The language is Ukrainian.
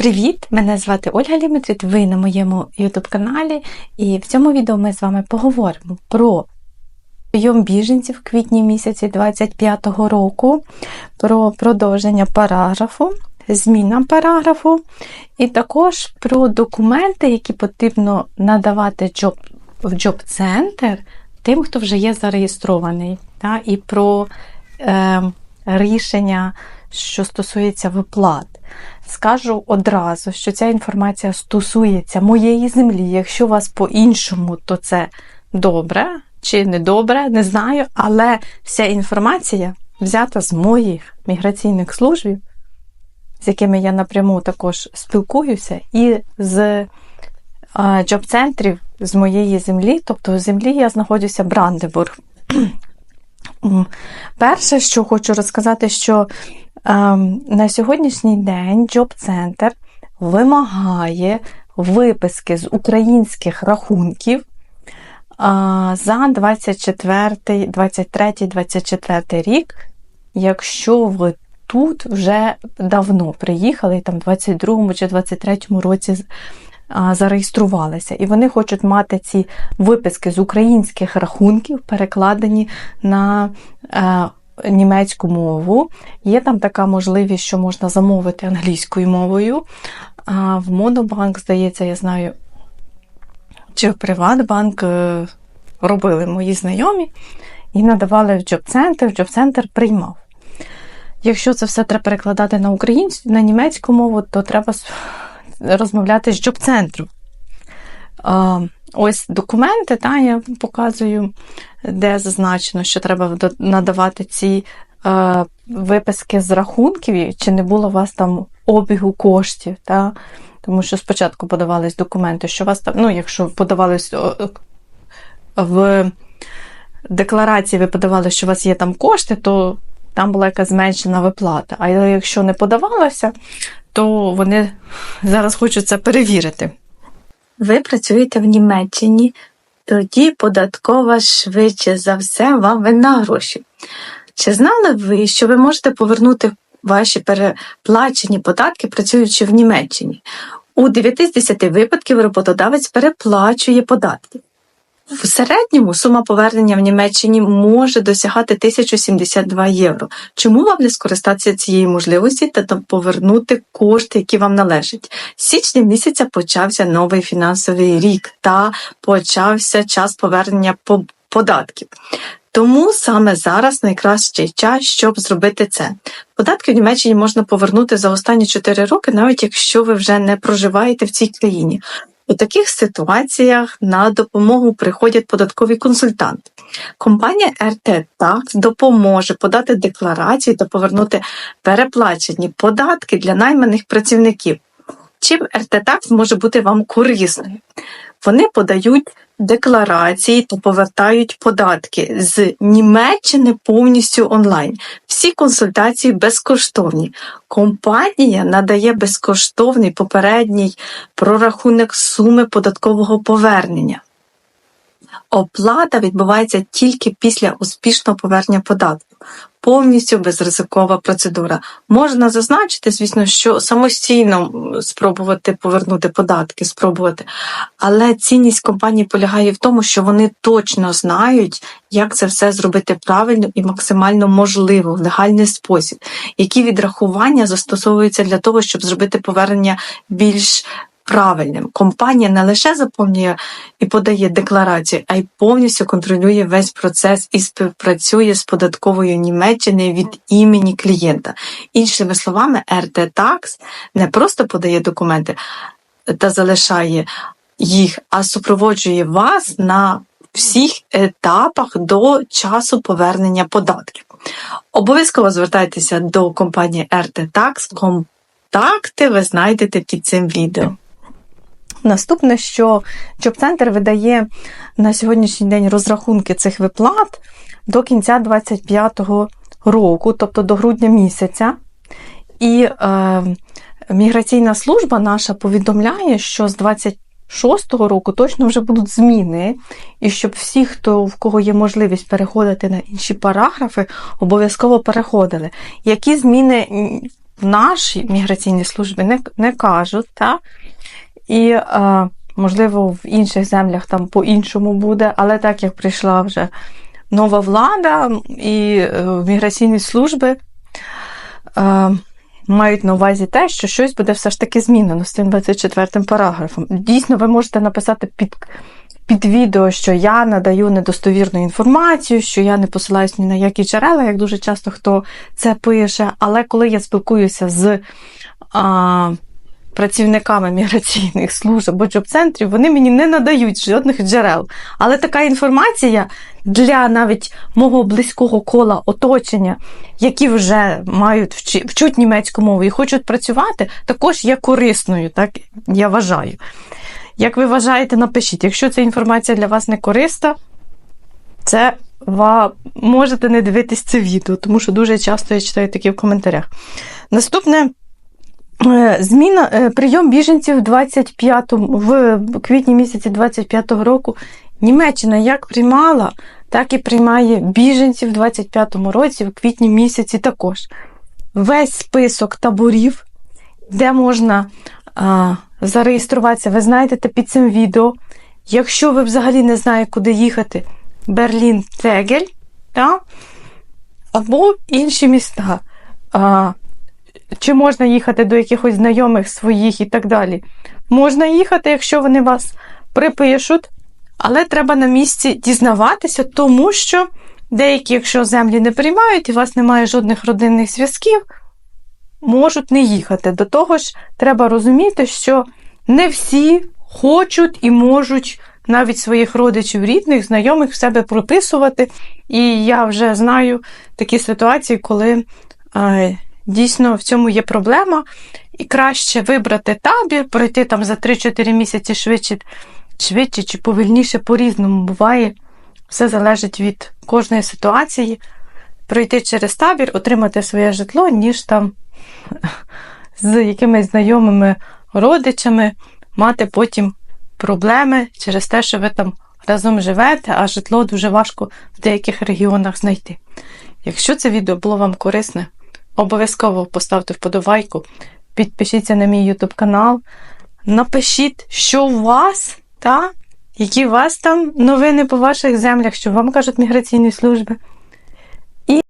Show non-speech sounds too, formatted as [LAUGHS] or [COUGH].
Привіт! Мене звати Ольга Лімітрит, ви на моєму YouTube каналі, і в цьому відео ми з вами поговоримо про прийом біженців в квітні місяці 25-го року, про продовження параграфу, зміна параграфу, і також про документи, які потрібно надавати в джоб-центр тим, хто вже є зареєстрований, та, і про е, рішення, що стосується виплат. Скажу одразу, що ця інформація стосується моєї землі. Якщо у вас по-іншому, то це добре чи не добре, не знаю. Але вся інформація взята з моїх міграційних службів, з якими я напряму також спілкуюся, і з джоб-центрів з моєї землі, тобто в землі я знаходжуся Брандебург. [CLEARS THROAT] Перше, що хочу розказати, що на сьогоднішній день Джоб-центр вимагає виписки з українських рахунків за 24, 23, 24 рік, якщо ви тут вже давно приїхали, там 22 чи 23 році зареєструвалися, і вони хочуть мати ці виписки з українських рахунків, перекладені на е, німецьку мову. Є там така можливість, що можна замовити англійською мовою. А в Монобанк, здається, я знаю, чи в Приватбанк е, робили мої знайомі і надавали в джоб-центр, в джоб-центр приймав. Якщо це все треба перекладати на українську, на німецьку мову, то треба розмовляти з джоб-центру. Ось документи, та, я показую, де зазначено, що треба надавати ці е, виписки з рахунків, чи не було у вас там обігу коштів. Та? Тому що спочатку подавались документи, що у вас там, ну, якщо подавались в декларації, ви подавали, що у вас є там кошти, то там була якась зменшена виплата. А якщо не подавалося, то вони зараз хочуть це перевірити. Ви працюєте в Німеччині, тоді податкова швидше за все вам винна гроші. Чи знали ви, що ви можете повернути ваші переплачені податки, працюючи в Німеччині? У 9 з 10 випадків роботодавець переплачує податки. В середньому сума повернення в Німеччині може досягати 1072 євро. Чому вам не скористатися цією можливості та повернути кошти, які вам належать? З січня місяця почався новий фінансовий рік та почався час повернення податків. Тому саме зараз найкращий час, щоб зробити це. Податки в Німеччині можна повернути за останні 4 роки, навіть якщо ви вже не проживаєте в цій країні. У таких ситуаціях на допомогу приходять податкові консультанти. Компанія РТ Tax допоможе подати декларації та повернути переплачені податки для найманих працівників. Чим РТ Tax може бути вам корисною? Вони подають декларації та повертають податки з Німеччини повністю онлайн. Всі консультації безкоштовні. Компанія надає безкоштовний попередній прорахунок суми податкового повернення. Оплата відбувається тільки після успішного повернення податку. Повністю безризикова процедура. Можна зазначити, звісно, що самостійно спробувати повернути податки, спробувати. Але цінність компанії полягає в тому, що вони точно знають, як це все зробити правильно і максимально можливо в легальний спосіб, які відрахування застосовуються для того, щоб зробити повернення більш правильним. Компанія не лише заповнює і подає декларацію, а й повністю контролює весь процес і співпрацює з податковою Німеччини від імені клієнта. Іншими словами, RT Tax не просто подає документи та залишає їх, а супроводжує вас на всіх етапах до часу повернення податків. Обов'язково звертайтеся до компанії RT Tax. Контакти ви знайдете під цим відео. Наступне, що Джоб-центр видає на сьогоднішній день розрахунки цих виплат до кінця 2025 року, тобто до грудня місяця. І е, міграційна служба наша повідомляє, що з 26-го року точно вже будуть зміни, і щоб всі, хто в кого є можливість переходити на інші параграфи, обов'язково переходили. Які зміни в нашій міграційній службі не, не кажуть, та? І е, можливо в інших землях там по-іншому буде, але так як прийшла вже нова влада і е, міграційні служби е, мають на увазі те, що щось буде все ж таки змінено з цим 24 параграфом. Дійсно, ви можете написати під, під відео, що я надаю недостовірну інформацію, що я не посилаюсь ні на які джерела, як дуже часто хто це пише. Але коли я спілкуюся з а, працівниками міграційних служб або джоб-центрів, вони мені не надають жодних джерел. Але така інформація для навіть мого близького кола оточення, які вже мають вчуть німецьку мову і хочуть працювати, також є корисною, так я вважаю. Як ви вважаєте, напишіть. Якщо ця інформація для вас не корисна, це ви можете не дивитись це відео, тому що дуже часто я читаю такі в коментарях. Наступне зміна е, прийом біженців 25 в квітні місяці 25-го року. Німеччина як приймала, так і приймає біженців в 25-му році, в квітні місяці також. Весь список таборів, де можна а, зареєструватися, ви знайдете під цим відео. Якщо ви взагалі не знаєте, куди їхати, Берлін Тегель, та? або інші міста. А, чи можна їхати до якихось знайомих своїх і так далі. Можна їхати, якщо вони вас припишуть, але треба на місці дізнаватися, тому що деякі, якщо землі не приймають і у вас немає жодних родинних зв'язків, можуть не їхати. До того ж, треба розуміти, що не всі хочуть і можуть навіть своїх родичів, рідних, знайомих в себе прописувати. І я вже знаю такі ситуації, коли дійсно в цьому є проблема, і краще вибрати табір, пройти там за 3-4 місяці швидше, швидше чи повільніше по-різному буває. Все залежить від кожної ситуації. Пройти через табір, отримати своє житло, ніж там [LAUGHS] з якимись знайомими родичами мати потім проблеми через те, що ви там разом живете, а житло дуже важко в деяких регіонах знайти. Якщо це відео було вам корисне, обов'язково поставте вподобайку, підпишіться на мій YouTube канал, напишіть, що у вас, та, які у вас там новини по ваших землях, що вам кажуть міграційні служби.